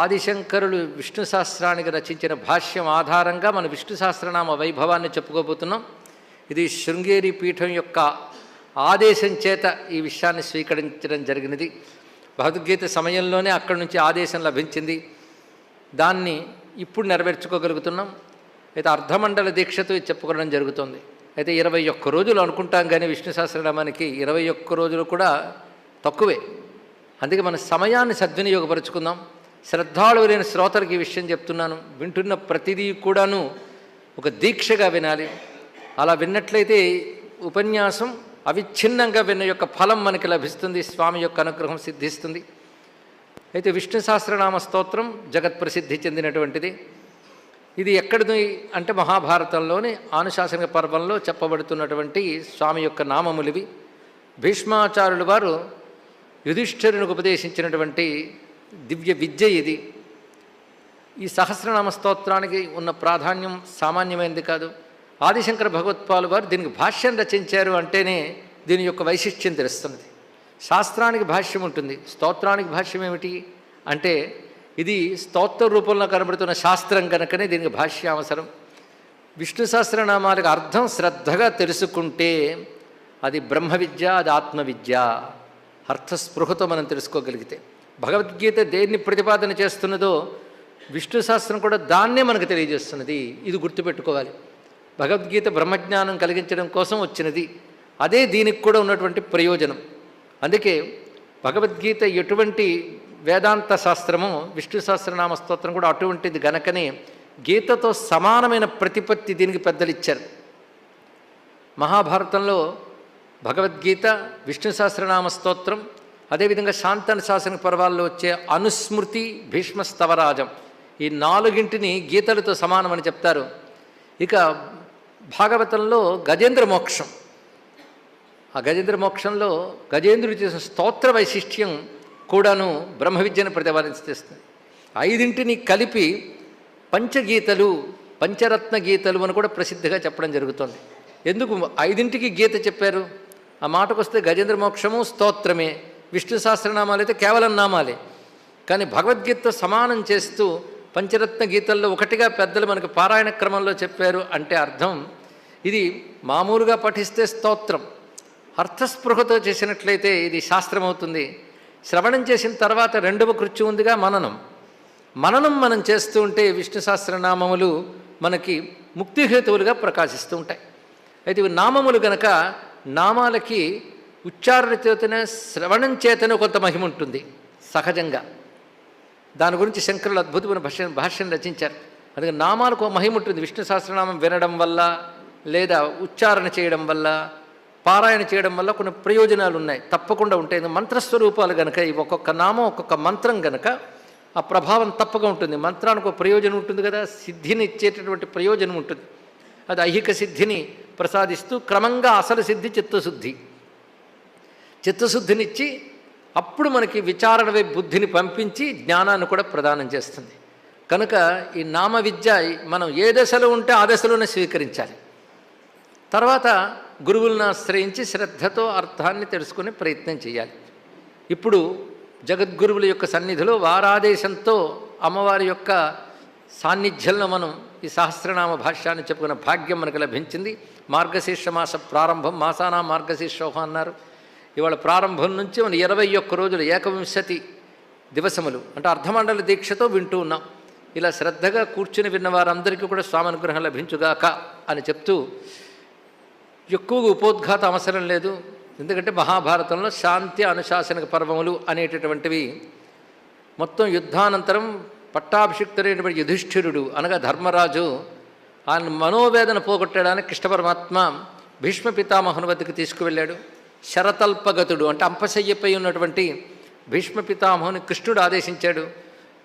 ఆదిశంకరులు విష్ణు సహస్రానికి రచించిన భాష్యం ఆధారంగా మన విష్ణు సహస్రనామ వైభవాన్ని చెప్పుకోబోతున్నాం. ఇది శృంగేరి పీఠం యొక్క ఆదేశం చేత ఈ విషయాన్ని స్వీకరించడం జరిగినది. భగవద్గీత సమయంలోనే అక్కడి నుంచి ఆదేశం లభించింది. దాన్ని ఇప్పుడు నెరవేర్చుకోగలుగుతున్నాం. అయితే అర్ధమండల దీక్షతో చెప్పుకోవడం జరుగుతుంది. అయితే ఇరవై ఒక్క రోజులు అనుకుంటాం కానీ విష్ణు సహస్రనామానికి ఇరవై ఒక్క రోజులు కూడా తక్కువే. అందుకే మన సమయాన్ని సద్వినియోగపరుచుకుందాం. శ్రద్ధాళువులైన శ్రోతలకు ఈ విషయం చెప్తున్నాను. వింటున్న ప్రతిదీ కూడాను ఒక దీక్షగా వినాలి. అలా విన్నట్లయితే ఉపన్యాసం అవిచ్ఛిన్నంగా విన్న యొక్క ఫలం మనకి లభిస్తుంది స్వామి యొక్క అనుగ్రహం సిద్ధిస్తుంది. అయితే విష్ణు సహస్రనామ స్తోత్రం జగత్ ప్రసిద్ధి చెందినటువంటిది. ఇది ఎక్కడిది అంటే మహాభారతంలోని ఆనుశాసనిక పర్వంలో చెప్పబడుతున్నటువంటి స్వామి యొక్క నామములివి. భీష్మాచార్యులు వారు యుధిష్ఠిరునికి ఉపదేశించినటువంటి దివ్య విద్య ఇది. ఈ సహస్రనామ స్తోత్రానికి ఉన్న ప్రాధాన్యం సామాన్యమైనది కాదు. ఆదిశంకర భగవత్పాలు వారు దీనికి భాష్యం రచించారు అంటేనే దీని యొక్క వైశిష్ట్యం తెలుస్తుంది. శాస్త్రానికి భాష్యం ఉంటుంది. స్తోత్రానికి భాష్యం ఏమిటి? అంటే ఇది స్తోత్ర రూపంలో కనబడుతున్న శాస్త్రం కనుకనే దీనికి భాష్య అవసరం. విష్ణు సహస్రనామాలకు అర్థం శ్రద్ధగా తెలుసుకుంటే అది బ్రహ్మ విద్య అది ఆత్మవిద్య. అర్థస్పృహతో మనం తెలుసుకోగలిగితే. భగవద్గీత దేన్ని ప్రతిపాదన చేస్తున్నదో విష్ణు శాస్త్రం కూడా దాన్నే మనకు తెలియజేస్తున్నది. ఇది గుర్తుపెట్టుకోవాలి. భగవద్గీత బ్రహ్మజ్ఞానం కలిగించడం కోసం వచ్చినది. అదే దీనికి కూడా ఉన్నటువంటి ప్రయోజనం. అందుకే భగవద్గీత ఎటువంటి వేదాంత శాస్త్రము విష్ణు సహస్రనామ స్తోత్రం కూడా అటువంటిది గనకనే గీతతో సమానమైన ప్రతిపత్తి దీనికి పెద్దలు ఇచ్చారు. మహాభారతంలో భగవద్గీత విష్ణు సహస్రనామ స్తోత్రం అదేవిధంగా శాంతన శాసన పర్వాల్లో వచ్చే అనుస్మృతి భీష్మ స్తవరాజం ఈ నాలుగింటిని గీతలతో సమానమని చెప్తారు. ఇక భాగవతంలో గజేంద్ర మోక్షం. ఆ గజేంద్ర మోక్షంలో గజేంద్రుడు చేసిన స్తోత్ర వైశిష్ట్యం కూడాను బ్రహ్మ విద్యను ప్రతిపాదిస్తుంది ఐదింటిని కలిపి పంచగీతలు పంచరత్న గీతలు అని కూడా ప్రసిద్ధిగా చెప్పడం జరుగుతుంది. ఎందుకు ఐదింటికి గీత చెప్పారు? ఆ మాటకు వస్తే గజేంద్ర మోక్షము స్తోత్రమే. విష్ణు సహస్రనామాలు అయితే కేవలం నామాలే. కానీ భగవద్గీత సమానం చేస్తూ పంచరత్న గీతల్లో ఒకటిగా పెద్దలు మనకు పారాయణ క్రమంలో చెప్పారు అంటే అర్థం ఇది మామూలుగా పఠిస్తే స్తోత్రం. అర్థస్పృహతో చేసినట్లయితే ఇది శాస్త్రం అవుతుంది శ్రవణం చేసిన తర్వాత రెండవ కృత్యు ఉందిగా మననం. మననం మనం చేస్తూ ఉంటే విష్ణు సహస్రనామములు మనకి ముక్తిహేతువులుగా ప్రకాశిస్తూ ఉంటాయి. అయితే ఇవి నామములు గనక నామాలకి ఉచ్చారణ చేతనే శ్రవణం చేతనే కొంత మహిమ ఉంటుంది సహజంగా. దాని గురించి శంకరులు అద్భుతమైన భాష్యం భాష్యం రచించారు. అందుకే నామాలకు ఒక మహిమ ఉంటుంది విష్ణు సహస్రనామం వినడం వల్ల లేదా ఉచ్చారణ చేయడం వల్ల పారాయణ చేయడం వల్ల కొన్ని ప్రయోజనాలు ఉన్నాయి తప్పకుండా ఉంటాయి. మంత్రస్వరూపాలు కనుక ఇవి ఒక్కొక్క నామం ఒక్కొక్క మంత్రం కనుక ఆ ప్రభావం తప్పగా ఉంటుంది. మంత్రానికి ఒక ప్రయోజనం ఉంటుంది కదా సిద్ధిని ఇచ్చేటటువంటి ప్రయోజనం ఉంటుంది. అది ఐహిక సిద్ధిని ప్రసాదిస్తూ క్రమంగా అసలు సిద్ధి చిత్తశుద్ధి. చిత్తశుద్ధినిచ్చి అప్పుడు మనకి విచారణ వైపు బుద్ధిని పంపించి జ్ఞానాన్ని కూడా ప్రదానం చేస్తుంది. కనుక ఈ నామ విద్య మనం ఏ దశలో ఉంటే ఆ దశలోనే స్వీకరించాలి. తర్వాత గురువులను ఆశ్రయించి శ్రద్ధతో అర్థాన్ని తెలుసుకునే ప్రయత్నం చేయాలి. ఇప్పుడు జగద్గురువుల యొక్క సన్నిధిలో వారాదేశంతో అమ్మవారి యొక్క సాన్నిధ్యంలో మనం ఈ సహస్రనామ భాష్యాన్ని చెప్పుకున్న భాగ్యం మనకు లభించింది. మార్గశీర్ష మాస ప్రారంభం మాసానా మార్గశీర్షోహం అన్నారు. ఇవాళ ప్రారంభం నుంచి మనం ఇరవై ఒక్క రోజులు ఏకవింశతి దివసములు. అంటే అర్ధమండల దీక్షతో వింటూ ఉన్నాం. ఇలా శ్రద్ధగా కూర్చుని విన్న వారందరికీ కూడా స్వామి అనుగ్రహం లభించుగాక అని చెప్తూ ఎక్కువగా ఉపోద్ఘాత అవసరం లేదు. ఎందుకంటే మహాభారతంలో శాంతి అనుశాసనిక పర్వములు అనేటటువంటివి మొత్తం యుద్ధానంతరం పట్టాభిషిక్తుడైనటువంటి యుధిష్ఠిరుడు అనగా ధర్మరాజు ఆయన మనోవేదన పోగొట్టడానికి కృష్ణ పరమాత్మ భీష్మ పితామహుని వద్దకు తీసుకువెళ్ళాడు. శరతల్పగతుడు అంటే అంపశయ్యపై ఉన్నటువంటి భీష్మ పితామహుని కృష్ణుడు ఆదేశించాడు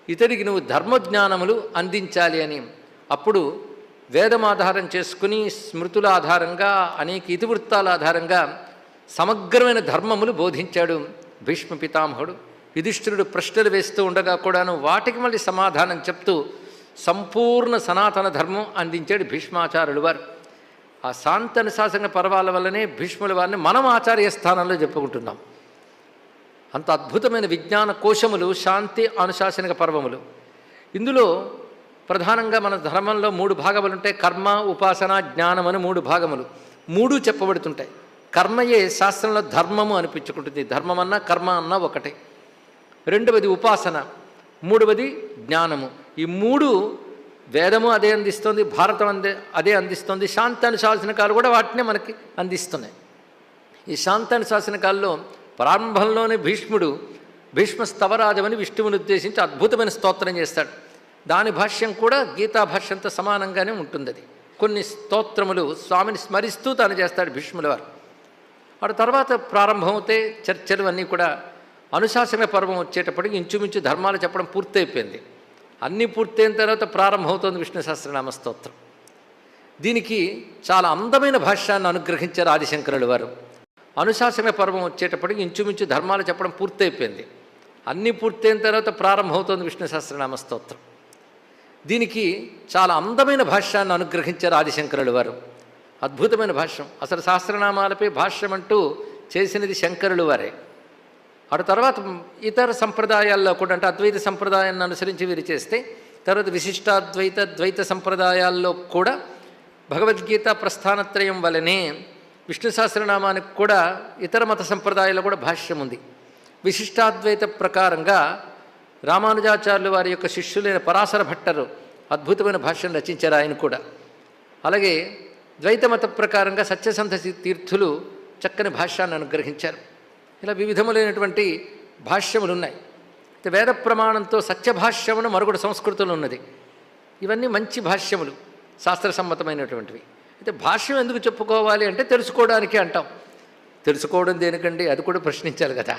ఇతడికి నువ్వు ధర్మజ్ఞానములు అందించాలి అని. అప్పుడు వేదం ఆధారం చేసుకుని స్మృతుల ఆధారంగా అనేక ఇతివృత్తాల ఆధారంగా సమగ్రమైన ధర్మములు బోధించాడు భీష్మ పితామహుడు. యుధిష్ఠిరుడు ప్రశ్నలు వేస్తూ ఉండగా కూడాను వాటికి మళ్ళీ సమాధానం చెప్తూ సంపూర్ణ సనాతన ధర్మం అందించాడు భీష్మాచార్యులు వారు. ఆ శాంత అనుశాసన పర్వాల వల్లనే భీష్ముల వారిని మనం ఆచార్య స్థానంలో చెప్పుకుంటున్నాం. అంత అద్భుతమైన విజ్ఞాన కోశములు శాంతి అనుశాసనిక పర్వములు. ఇందులో ప్రధానంగా మన ధర్మంలో మూడు భాగములు ఉంటాయి కర్మ ఉపాసన జ్ఞానం అని మూడు భాగములు. మూడు చెప్పబడుతుంటాయి. కర్మయే శాస్త్రంలో ధర్మము అనిపించుకుంటుంది. ధర్మం అన్నా కర్మ అన్నా ఒకటే. రెండవది ఉపాసన. మూడవది జ్ఞానము. ఈ మూడు వేదము అదే అందిస్తుంది భారతం అందే అదే అందిస్తుంది. శాంతాను శాసనకాలు కూడా వాటినే మనకి అందిస్తున్నాయి. ఈ శాంతాను శాసనకాల్లో ప్రారంభంలోనే భీష్ముడు భీష్మ స్తవరాజమని విష్ణువుని ఉద్దేశించి అద్భుతమైన స్తోత్రం చేస్తాడు. దాని భాష్యం కూడా గీతా భాష్యంతో సమానంగానే ఉంటుంది అది. కొన్ని స్తోత్రములు స్వామిని స్మరిస్తూ తాను చేస్తాడు భీష్ముల వారు. వాడు తర్వాత ప్రారంభమవుతే చర్చలు అన్నీ కూడా. అనుశాసన పర్వం వచ్చేటప్పటికి ఇంచుమించు ధర్మాలు చెప్పడం పూర్తయిపోయింది. అన్నీ పూర్తయిన తర్వాత ప్రారంభమవుతుంది విష్ణు సహస్రనామ స్తోత్రం దీనికి చాలా అందమైన భాష్యాన్ని అనుగ్రహించారు ఆదిశంకరులు వారు. అనుశాసన పర్వం వచ్చేటప్పటికి ఇంచుమించు ధర్మాలు చెప్పడం పూర్తయిపోయింది. అన్నీ పూర్తయిన తర్వాత ప్రారంభమవుతుంది విష్ణు సహస్రనామ స్తోత్రం దీనికి చాలా అందమైన భాష్యాన్ని అనుగ్రహించారు ఆదిశంకరులు వారు. అద్భుతమైన భాష్యం. అసలు సహస్రనామాలపై భాష్యం అంటూ చేసినది శంకరులు వారే. అటు తర్వాత ఇతర సంప్రదాయాల్లో కూడా అంటే అద్వైత సంప్రదాయాన్ని అనుసరించి వీరు చేస్తే తర్వాత విశిష్టాద్వైత ద్వైత సంప్రదాయాల్లో కూడా భగవద్గీత ప్రస్థానత్రయం వలనే విష్ణు సహస్రనామానికి కూడా ఇతర మత సంప్రదాయాల్లో కూడా భాష్యం ఉంది. విశిష్టాద్వైత ప్రకారంగా రామానుజాచార్యులు వారి యొక్క శిష్యులైన పరాశర భట్టరు అద్భుతమైన భాష్యం రచించారు ఆయన కూడా. అలాగే ద్వైత మత ప్రకారంగా సత్యసంధ తీర్థులు చక్కని భాష్యాన్ని అనుగ్రహించారు. ఇలా వివిధములైనటువంటి భాష్యములు ఉన్నాయి అయితే వేద ప్రమాణంతో సత్యభాష్యమును మరొకటి సంస్కృతంలో ఉన్నది. ఇవన్నీ మంచి భాష్యములు శాస్త్రసమ్మతమైనటువంటివి. అయితే భాష్యం ఎందుకు చెప్పుకోవాలి అంటే తెలుసుకోవడానికి అంటాం. తెలుసుకోవడం దేనికండి? అది కూడా ప్రశ్నించాలి కదా.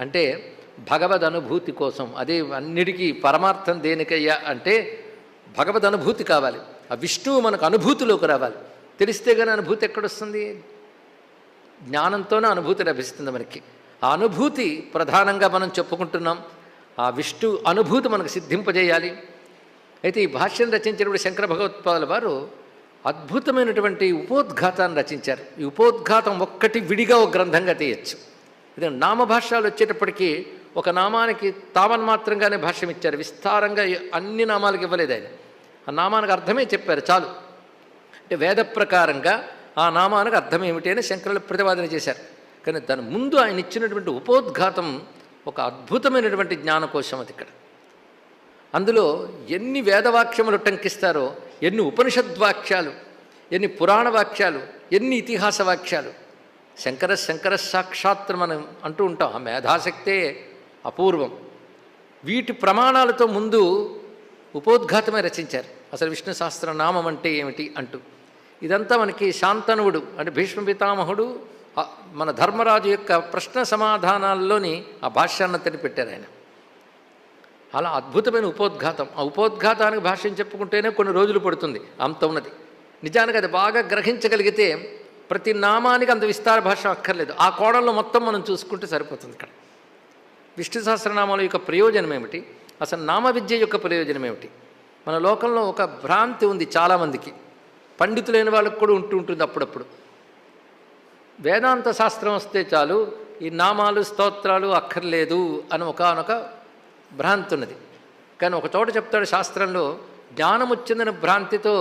అంటే భగవద్ అనుభూతి కోసం అదే అన్నిటికీ పరమార్థం దేనికయ్యా అంటే భగవద్ అనుభూతి కావాలి. ఆ విష్ణువు మనకు అనుభూతిలోకి రావాలి. తెలిస్తే కానీ అనుభూతి ఎక్కడొస్తుంది? జ్ఞానంతోనే అనుభూతి లభిస్తుంది మనకి. ఆ అనుభూతి ప్రధానంగా మనం చెప్పుకుంటున్నాం. ఆ విష్ణు అనుభూతి మనకు సిద్ధింపజేయాలి. అయితే ఈ భాష్యం రచించినప్పుడు శంకర భగవత్పాదుల వారు అద్భుతమైనటువంటి ఉపోద్ఘాతాన్ని రచించారు. ఈ ఉపోద్ఘాతం ఒక్కటి విడిగా ఒక గ్రంథంగా తీయచ్చు. ఇది నామభాష్యాలు వచ్చేటప్పటికీ ఒక నామానికి తావన్మాత్రంగానే భాష్యం ఇచ్చారు. విస్తారంగా అన్ని నామాలకు ఇవ్వలేదు ఆయన. ఆ నామానికి అర్థమే చెప్పారు చాలు. అంటే వేద ప్రకారంగా ఆ నామానికి అర్థం ఏమిటి అని శంకరులు ప్రతిపాదన చేశారు. కానీ దాని ముందు ఆయన ఇచ్చినటువంటి ఉపోద్ఘాతం ఒక అద్భుతమైనటువంటి జ్ఞానకోశం అది ఇక్కడ. అందులో ఎన్ని వేదవాక్యములు టంకిస్తారో ఎన్ని ఉపనిషద్వాక్యాలు ఎన్ని పురాణ వాక్యాలు ఎన్ని ఇతిహాస వాక్యాలు శంకర శంకర సాక్షాత్రం మనం అంటూ ఉంటాం ఆ మేధాశక్తే అపూర్వం. వీటి ప్రమాణాలతో ముందు ఉపోద్ఘాతమే రచించారు. అసలు విష్ణు సహస్ర నామం అంటే ఏమిటి అంటూ. ఇదంతా మనకి శాంతనువుడు అంటే భీష్మ పితామహుడు మన ధర్మరాజు యొక్క ప్రశ్న సమాధానాల్లోని ఆ భాష్యాన్ని తెలిపెట్టారు ఆయన. అలా అద్భుతమైన ఉపోద్ఘాతం. ఆ ఉపోద్ఘాతానికి భాష్యం చెప్పుకుంటేనే కొన్ని రోజులు పడుతుంది అంత ఉన్నది. నిజానికి అది బాగా గ్రహించగలిగితే ప్రతి నామానికి అంత విస్తార భాష అక్కర్లేదు. ఆ కోణంలో మొత్తం మనం చూసుకుంటే సరిపోతుంది ఇక్కడ. విష్ణు సహస్రనామాల యొక్క ప్రయోజనం ఏమిటి అసలు నామ విద్య యొక్క ప్రయోజనం ఏమిటి మన లోకంలో ఒక భ్రాంతి ఉంది చాలామందికి. పండితులైన వాళ్ళకు కూడా ఉంటూ ఉంటుంది అప్పుడప్పుడు. వేదాంత శాస్త్రం వస్తే చాలు ఈ నామాలు స్తోత్రాలు అక్కర్లేదు అని ఒకనొక భ్రాంతి ఉన్నది కానీ ఒక చోట చెప్తాడు శాస్త్రంలో జ్ఞానం వచ్చిందని భ్రాంతితో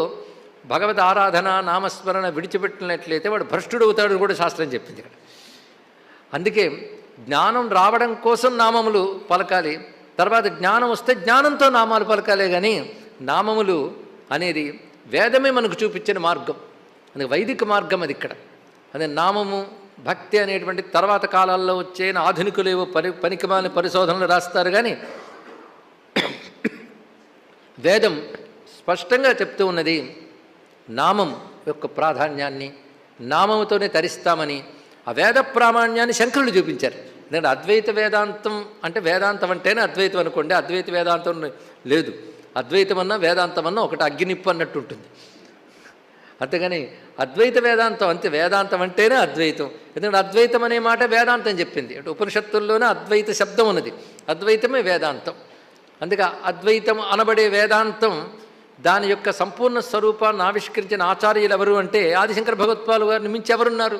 భగవద్ ఆరాధన నామస్మరణ విడిచిపెట్టినట్లయితే వాడు భ్రష్టుడు అవుతాడు కూడా శాస్త్రం చెప్పింది ఇక్కడ. అందుకే జ్ఞానం రావడం కోసం నామములు పలకాలి తర్వాత జ్ఞానం వస్తే జ్ఞానంతో నామాలు పలకాలే కానీ నామములు అనేది వేదమే మనకు చూపించిన మార్గం అందుకే వైదిక మార్గం అది ఇక్కడ. అదే నామము భక్తి అనేటువంటి తర్వాత కాలాల్లో వచ్చే ఆధునికులేవో పని పనికిమాలిన పరిశోధనలు రాస్తారు కానీ వేదం స్పష్టంగా చెప్తూ ఉన్నది నామం యొక్క ప్రాధాన్యాన్ని నామముతోనే తరిస్తామని. ఆ వేద ప్రామాణ్యాన్ని శంకరులు చూపించారు. ఎందుకంటే అద్వైత వేదాంతం అంటే వేదాంతం అంటేనే అద్వైతం అనుకోండి అద్వైత వేదాంతం లేదు. అద్వైతం అన్నా వేదాంతం అన్నా ఒకటి అగ్గినిప్పు అన్నట్టు ఉంటుంది. అంతేగాని అద్వైత వేదాంతం అంతే వేదాంతం అంటేనే అద్వైతం. ఎందుకంటే అద్వైతం అనే మాట వేదాంతం చెప్పింది. అంటే ఉపనిషత్తుల్లోనే అద్వైత శబ్దం ఉన్నది. అద్వైతమే వేదాంతం. అందుకే అద్వైతం అనబడే వేదాంతం దాని యొక్క సంపూర్ణ స్వరూపాన్ని ఆవిష్కరించిన ఆచార్యులు ఎవరు అంటే ఆదిశంకర భగవత్పాలు గారిని మించి ఎవరున్నారు?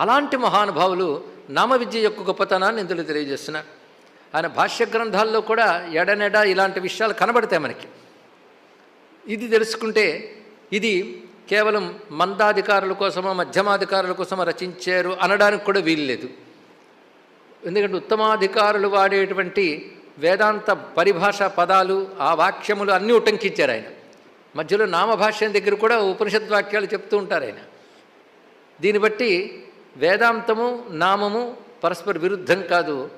అలాంటి మహానుభావులు నామ విద్య యొక్క గొప్పతనాన్ని ఇందులో తెలియజేస్తున్నారు. ఆయన భాష్య గ్రంథాల్లో కూడా ఎడనెడ ఇలాంటి విషయాలు కనబడతాయి మనకి. ఇది తెలుసుకుంటే ఇది కేవలం మందాధికారుల కోసమో మధ్యమాధికారుల కోసమో రచించారు అనడానికి కూడా వీలు లేదు. ఎందుకంటే ఉత్తమాధికారులు వాడేటువంటి వేదాంత పరిభాష పదాలు ఆ వాక్యములు అన్నీ ఉటంకించారు ఆయన. మధ్యలో నామభాష్యం దగ్గర కూడా ఉపనిషత్ వాక్యాలు చెప్తూ ఉంటారు ఆయన. దీన్ని బట్టి వేదాంతము నామము పరస్పర విరుద్ధం కాదు.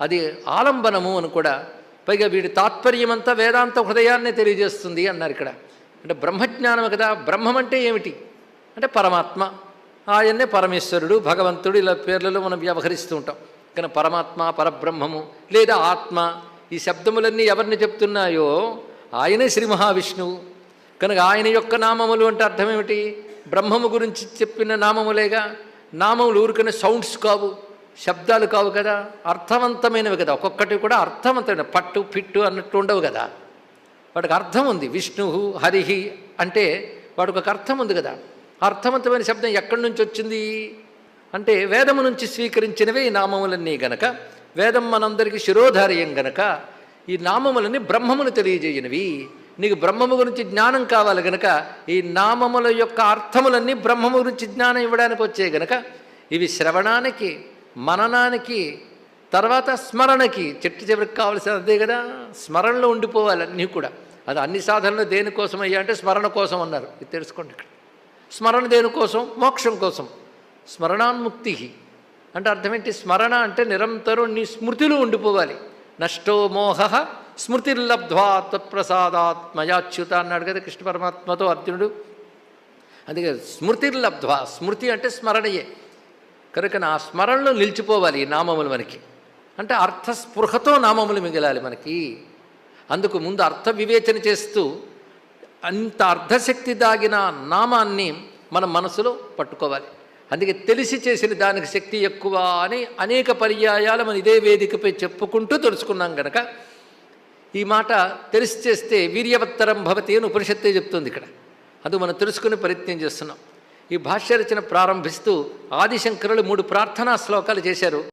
అది ఆలంబనము అని కూడా పైగా వీడి తాత్పర్యమంతా వేదాంత హృదయాన్నే తెలియజేస్తుంది అన్నారు ఇక్కడ. అంటే బ్రహ్మజ్ఞానం కదా బ్రహ్మం అంటే ఏమిటి? అంటే పరమాత్మ. ఆయన్నే పరమేశ్వరుడు భగవంతుడు ఇలా పేర్లలో మనం వ్యవహరిస్తూ ఉంటాం. కానీ పరమాత్మ పరబ్రహ్మము లేదా ఆత్మ ఈ శబ్దములన్నీ ఎవరిని చెప్తున్నాయో? ఆయనే శ్రీ మహావిష్ణువు. కనుక ఆయన యొక్క నామములు అంటే అర్థం ఏమిటి? బ్రహ్మము గురించి చెప్పిన నామములేగా నామములు ఊరికనే సౌండ్స్ కావు శబ్దాలు కావు కదా అర్థవంతమైనవి కదా. ఒక్కొక్కటి కూడా అర్థవంతమైన పట్టు పిట్టు అన్నట్టు ఉండవు కదా. వాడికి అర్థం ఉంది. విష్ణువు హరిహి అంటే వాడికి ఒక అర్థం ఉంది కదా. అర్థవంతమైన శబ్దం ఎక్కడి నుంచి వచ్చింది? అంటే వేదము నుంచి స్వీకరించినవే ఈ నామములన్నీ గనక వేదం మనందరికీ శిరోధార్యం గనక ఈ నామములన్నీ బ్రహ్మమును తెలియజేయనివి. నీకు బ్రహ్మము గురించి జ్ఞానం కావాలి గనక ఈ నామముల యొక్క అర్థములన్నీ బ్రహ్మము గురించి జ్ఞానం ఇవ్వడానికి వచ్చాయి గనక ఇవి శ్రవణానికి మననానికి తర్వాత స్మరణకి చెట్టు చివరికి కావలసిన అదే కదా. స్మరణలో ఉండిపోవాలి అన్నీ కూడా. అది అన్ని సాధనలు దేనికోసం అయ్యా అంటే స్మరణ కోసం అన్నారు. ఇది తెలుసుకోండి ఇక్కడ. స్మరణ దేనికోసం? మోక్షం కోసం. స్మరణాన్ముక్తి. అంటే అర్థమేంటి స్మరణ అంటే నిరంతరం నీ స్మృతిలో ఉండిపోవాలి. నష్టో మోహ స్మృతిర్లబ్ధ్వా తత్ప్రసాదాత్ మయాచ్యుత అన్నాడు కదా కృష్ణ పరమాత్మతో అర్జునుడు. అందుకే స్మృతిర్లబ్ధ్వా స్మృతి అంటే స్మరణయే. కనుక నా స్మరణలో నిలిచిపోవాలి ఈ నామములు మనకి. అంటే అర్థస్పృహతో నామములు మిగిలాలి మనకి. అందుకు ముందు అర్థ వివేచన చేస్తూ అంత అర్ధశక్తి దాగిన నామాన్ని మన మనసులో పట్టుకోవాలి. అందుకే తెలిసి చేసిన దానికి శక్తి ఎక్కువ అని అనేక పర్యాయాలు మనం ఇదే వేదికపై చెప్పుకుంటూ తెలుసుకున్నాం గనక ఈ మాట తెలిసి చేస్తే వీర్యవత్తరం భవతి అని ఉపనిషత్తే చెప్తుంది ఇక్కడ. అది మనం తెలుసుకునే ప్రయత్నం చేస్తున్నాం. ఈ భాష్య రచన ప్రారంభిస్తూ ఆదిశంకరులు మూడు ప్రార్థనా శ్లోకాలు చేశారు.